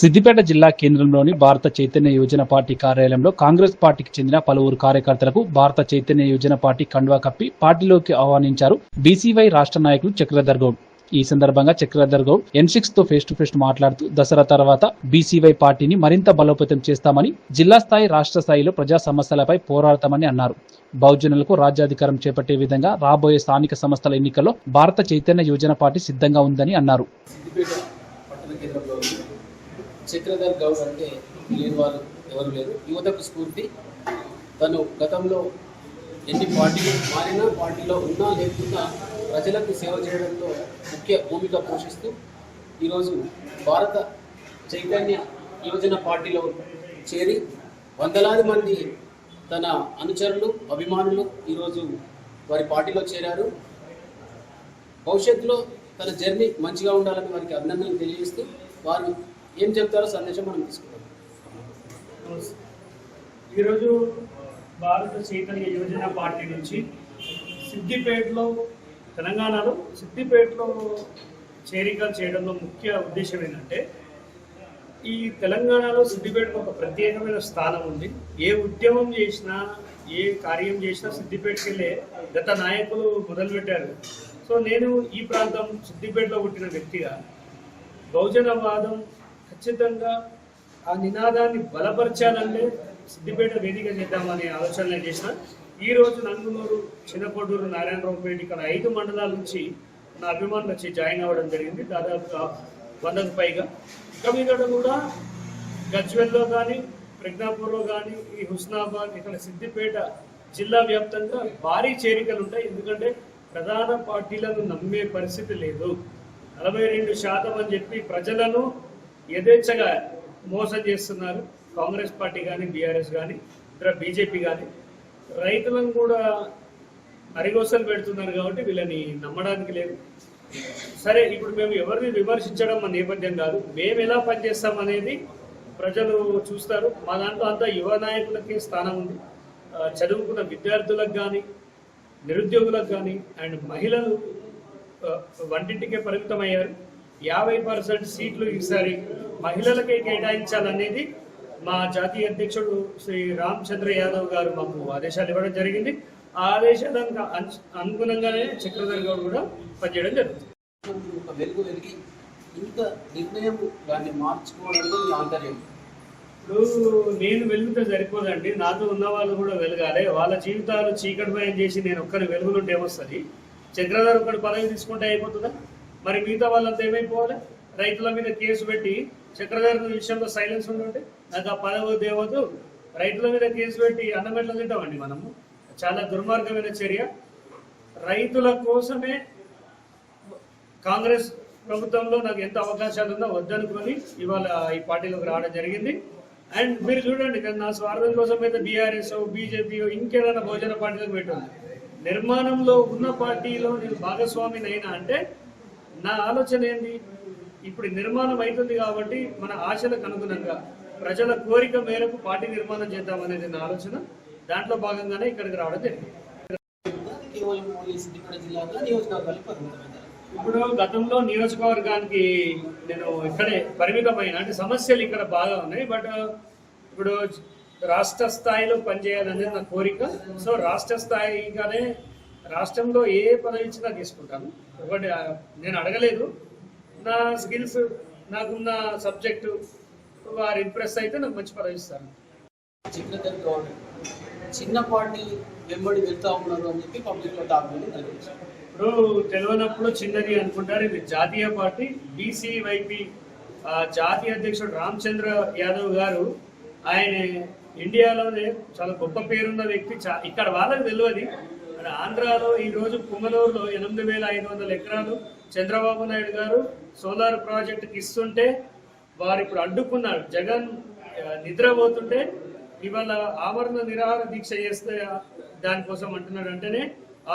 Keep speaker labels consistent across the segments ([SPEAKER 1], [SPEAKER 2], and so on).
[SPEAKER 1] సిద్దిపేట జిల్లా కేంద్రంలోని భారత చైతన్య యోజన పార్టీ కార్యాలయంలో కాంగ్రెస్ పార్టీకి చెందిన పలువురు కార్యకర్తలకు భారత చైతన్య యోజన పార్టీ కండువా కప్పి పార్టీలోకి ఆహ్వానించారు బీసీవై రాష్ట్ర నాయకులు చక్రధర్ గౌడ్. ఈ సందర్భంగా చక్రధర్ గౌడ్ ఎన్ సిక్స్తో ఫేస్ టు ఫేస్ మాట్లాడుతూ దసరా తర్వాత బీసీవై పార్టీని మరింత బలోపేతం చేస్తామని జిల్లా స్థాయి రాష్ట్ర స్థాయిలో ప్రజా సమస్యలపై పోరాడతామని అన్నారు. బహుజనులకు రాజ్యాధికారం చేపట్టే విధంగా రాబోయే స్థానిక సంస్థల ఎన్నికల్లో భారత చైతన్య యోజన పార్టీ సిద్ధంగా ఉందని అన్నారు
[SPEAKER 2] సిద్దిపేట పట్టణ కేంద్రంలో ఉంది చక్రధర్ గౌడ్ అంటే లేని వాళ్ళు ఎవరు లేరు. యువతకు స్ఫూర్తి. తను గతంలో ఎన్ని పార్టీలు మారినా పార్టీలో ఉన్నా లేకున్నా ప్రజలకు సేవ చేయడంలో ముఖ్య భూమిక పోషిస్తూ ఈరోజు భారత చైతన్య యువజన పార్టీలో చేరి వందలాది మంది తన అనుచరులు అభిమానులు ఈరోజు వారి పార్టీలో చేరారు. భవిష్యత్తులో తన జర్నీ మంచిగా ఉండాలని వారికి అభినందనలు తెలియజేస్తూ వారు ఏం చెప్తారో సందేశం మనం తీసుకుంటాం
[SPEAKER 3] ఈరోజు భారత చైతన్య యోజన పార్టీ నుంచి సిద్దిపేటలో తెలంగాణలో సిద్దిపేటలో చేరిక చేయడంలో ముఖ్య ఉద్దేశం ఏంటంటే ఈ తెలంగాణలో సిద్దిపేటకు ఒక ప్రత్యేకమైన స్థానం ఉంది. ఏ ఉద్యమం చేసినా ఏ కార్యం చేసినా సిద్దిపేటకి వెళ్ళే గత నాయకులు మొదలుపెట్టారు. సో నేను ఈ ప్రాంతం సిద్దిపేటలో పుట్టిన వ్యక్తిగా బహుజనవాదం ఖచ్చితంగా ఆ నినాదాన్ని బలపరచాలంటే సిద్దిపేట వేదిక చేద్దామనే ఆలోచన నేను చేసిన. ఈ రోజు నందునూరు చిన్నకొడూరు నారాయణరావుపేట ఇక్కడ ఐదు మండలాల నుంచి నా అభిమానులు వచ్చి జాయిన్ అవ్వడం జరిగింది. దాదాపుగా వందకు పైగా. ఇక మీద కూడా గజ్వెల్లో కానీ ప్రజ్ఞాపూర్లో కానీ ఈ హుస్నాబాద్ ఇక్కడ సిద్దిపేట జిల్లా వ్యాప్తంగా భారీ చేరికలు ఉంటాయి. ఎందుకంటే ప్రధాన పార్టీలను నమ్మే పరిస్థితి లేదు. నలభై రెండు శాతం అని చెప్పి ప్రజలను యథేచ్ఛగా మోసం చేస్తున్నారు. కాంగ్రెస్ పార్టీ కానీ బీఆర్ఎస్ కానీ ఇతర బీజేపీ కానీ రైతులను కూడా అరిగోసలు పెడుతున్నారు కాబట్టి వీళ్ళని నమ్మడానికి లేదు. సరే ఇప్పుడు మేము ఎవరిని విమర్శించడం మా నేపథ్యం కాదు. మేము ఎలా పనిచేస్తాం అనేది ప్రజలు చూస్తారు. మా దాంట్లో అంతా యువ నాయకులకి స్థానం ఉంది. చదువుకున్న విద్యార్థులకు కానీ నిరుద్యోగులకు కానీ అండ్ మహిళలు వంటింటికే పరిమితం అయ్యారు యాభై పర్సెంట్ సీట్లు ఈసారి మహిళలకే కేటాయించాలనేది మా జాతీయ అధ్యక్షుడు శ్రీ రామచంద్ర యాదవ్ గారు మాకు ఆదేశాలు ఇవ్వడం జరిగింది. ఆ ఆదేశాలకు అను- అనుగుణంగానే చక్రధర్ గౌడ్ కూడా పనిచేయడం జరుగుతుంది.
[SPEAKER 2] ఒక వెలుగు వెలిగి ఇంత నిర్ణయం దాన్ని మార్చుకోవడంలో మీ ఆంతర్యం?
[SPEAKER 3] ఇప్పుడు నేను వెలుగుతే సరిపోదండి. నాతో ఉన్న వాళ్ళు కూడా వెలగాలి. వాళ్ళ జీవితాలు చీకటిమయం చేసి నేను ఒక్కరి వెలుగులుంటే ఏమొస్తుంది? చక్రధర్ ఒకటి పదవి తీసుకుంటే అయిపోతుందా? మరి మిగతా వాళ్ళంతా ఏమైపోవాలి? రైతుల మీద కేసు పెట్టి చక్రధర్ విషయంలో సైలెన్స్ ఉంటుంటే నాకు ఆ పదవ దేవదు రైతుల మీద కేసు పెట్టి అన్నం తింటామండి మనము? చాలా దుర్మార్గమైన చర్య. రైతుల కోసమే కాంగ్రెస్ ప్రభుత్వంలో నాకు ఎంత అవకాశాలు ఉందో వద్దనుకొని ఇవాళ ఈ పార్టీలోకి రావడం జరిగింది. అండ్ మీరు చూడండి నా స్వార్థం కోసం అయితే బీఆర్ఎస్ బీజేపీ ఇంకేదైనా భోజన పార్టీలకు పెట్టింది నిర్మాణంలో ఉన్న పార్టీలో నేను భాగస్వామిని అయినా అంటే నా ఆలోచన ఏంటి? ఇప్పుడు నిర్మాణం అవుతుంది కాబట్టి మన ఆశలకు అనుగుణంగా ప్రజల కోరిక మేరకు పార్టీ నిర్మాణం చేద్దాం అనేది నా ఆలోచన. దాంట్లో భాగంగానే ఇక్కడికి రావడం జరిగింది. ఇప్పుడు గతంలో నియోజకవర్గానికి నేను ఇక్కడే పరిమితమైన అంటే సమస్యలు ఇక్కడ బాగా ఉన్నాయి. బట్ ఇప్పుడు రాష్ట్ర స్థాయిలో పనిచేయాలనేది నా కోరిక. సో రాష్ట్ర స్థాయిగానే రాష్ట్రంలో ఏ పదవి ఇచ్చినా తీసుకుంటాను. ఒకటి నేను అడగలేదు. నా స్కిల్స్ నాకున్న సబ్జెక్టు వారు ఇంప్రెస్ అయితే నాకు మంచి పదవి
[SPEAKER 2] గౌడ్ చిన్న పార్టీ వెంబడి వెళ్తా ఉన్నారు అని చెప్పి పబ్లిక్లో టాక్
[SPEAKER 3] ఇప్పుడు తెలియనప్పుడు చిన్నది అనుకుంటారు. ఇది జాతీయ పార్టీ బీసీవైపీ జాతీయ అధ్యక్షుడు రామచంద్ర యాదవ్ గారు ఆయన ఇండియాలోనే చాలా గొప్ప పేరున్న వ్యక్తి. ఇక్కడ వాళ్ళకి తెలియదు. మరి ఆంధ్రాలో ఈ రోజు ఎనిమిది వేల ఐదు వందల ఎకరాలు చంద్రబాబు నాయుడు గారు సోలార్ ప్రాజెక్టుకి ఇస్తుంటే వారు ఇప్పుడు అడ్డుకున్నారు. జగన్ నిద్రపోతుంటే ఇవాళ ఆమరణ నిరాహార దీక్ష చేస్తే దానికోసం అంటున్నాడు అంటేనే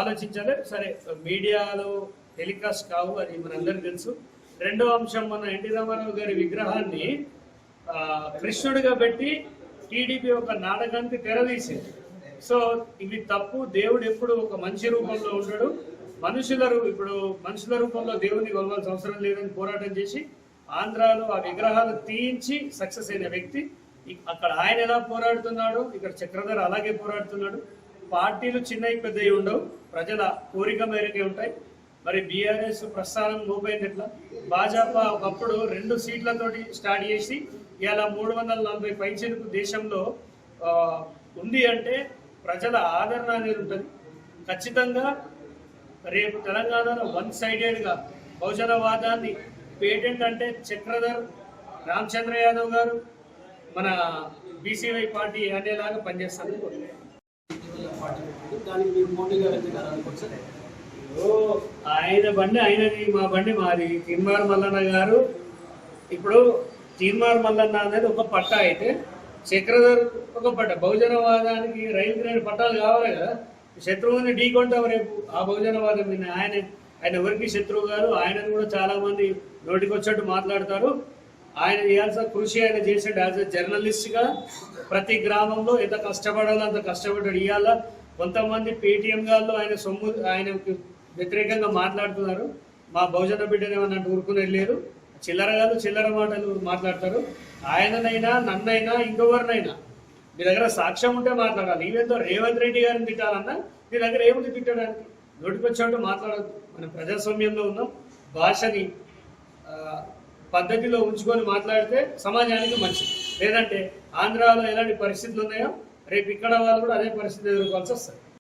[SPEAKER 3] ఆలోచించాలి. సరే మీడియాలో టెలికాస్ట్ కావు అది మనందరికి తెలుసు. రెండో అంశం మన ఎన్టీ రామారావు గారి విగ్రహాన్ని కృష్ణుడిగా పెట్టి టీడీపీ ఒక నాటకానికి తెరదీసింది సో ఇవి తప్పు. దేవుడు ఎప్పుడు ఒక మంచి రూపంలో ఉంటాడు మనుషుల ఇప్పుడు మనుషుల రూపంలో దేవుడిని కొలవాల్సిన అవసరం లేదని పోరాటం చేసి ఆంధ్రాలో ఆ విగ్రహాలు తీయించి సక్సెస్ అయిన వ్యక్తి. అక్కడ ఆయన ఎలా పోరాడుతున్నాడు? ఇక్కడ చక్రధర్ అలాగే పోరాడుతున్నాడు. పార్టీలు చిన్నవి పెద్దవి ఉండవు. ప్రజల కోరిక మేరకే ఉంటాయి. మరి బీఆర్ఎస్ ప్రస్థానం మోపోయింది ఎట్లా? భాజపా ఒకప్పుడు రెండు సీట్లతోటి స్టార్ట్ చేసి ఇలా మూడు వందల నలభై పైచలకు దేశంలో ఉంది అంటే ప్రజల ఆదరణ అనేది ఉంటుంది. ఖచ్చితంగా రేపు తెలంగాణలో వన్ సైడెడ్గా బహుజనవాదాన్ని పేటెంట్ అంటే చక్రధర్ రామచంద్ర యాదవ్ గారు మన బీసీవై పార్టీ అనేలాగా పనిచేస్తారని ఆయన బండి ఆయనది మా బండి మాది. తిన్మార్ మల్లన్న గారు ఇప్పుడు తీన్మార్ మల్లన్న అనేది ఒక పట్ట అయితే చక్రధర్ ఒక పట్ట బహుజనవాదానికి రైలు గ్రేడ్ పట్టాలు కావాలి కదా. శత్రువుని ఢీకొంటాం రేపు? ఆ బహుజనవాదం మీద ఆయన ఆయన ఎవరికి శత్రువు గారు ఆయనను కూడా చాలా మంది మాట్లాడతారు. ఆయన చేయాల్సిన కృషి ఆయన చేసాడు యాజ్ ఎ జర్నలిస్ట్గా ప్రతి గ్రామంలో ఎంత కష్టపడాలో అంత కష్టపడ్డాడు. ఇవాళ కొంతమంది పేటీఎం గాల్లో ఆయన సొమ్ము ఆయనకు వ్యతిరేకంగా మాట్లాడుతున్నారు. మా బహుజన బిడ్డని ఏమన్నట్టు ఊరుకునే లేదు. చిల్లర కాదు చిల్లర మాటలు మాట్లాడతారు. ఆయననైనా నన్నైనా ఇంకొకరినైనా మీ దగ్గర సాక్ష్యం ఉంటే మాట్లాడాలి. ఈవెంతో రేవంత్ రెడ్డి గారిని తిట్టాలన్నా మీ దగ్గర ఏముంది తిట్టడానికి? నోటికొచ్చినట్టు మాట్లాడద్దు. మనం ప్రజాస్వామ్యంలో ఉన్నాం. భాషని పద్ధతిలో ఉంచుకొని మాట్లాడితే సమాజానికి మంచిది. లేదంటే ఆంధ్రాలో ఎలాంటి పరిస్థితులు ఉన్నాయో రేపు ఇక్కడ వాళ్ళు కూడా అదే పరిస్థితి ఎదుర్కోవాల్సి వస్తుంది.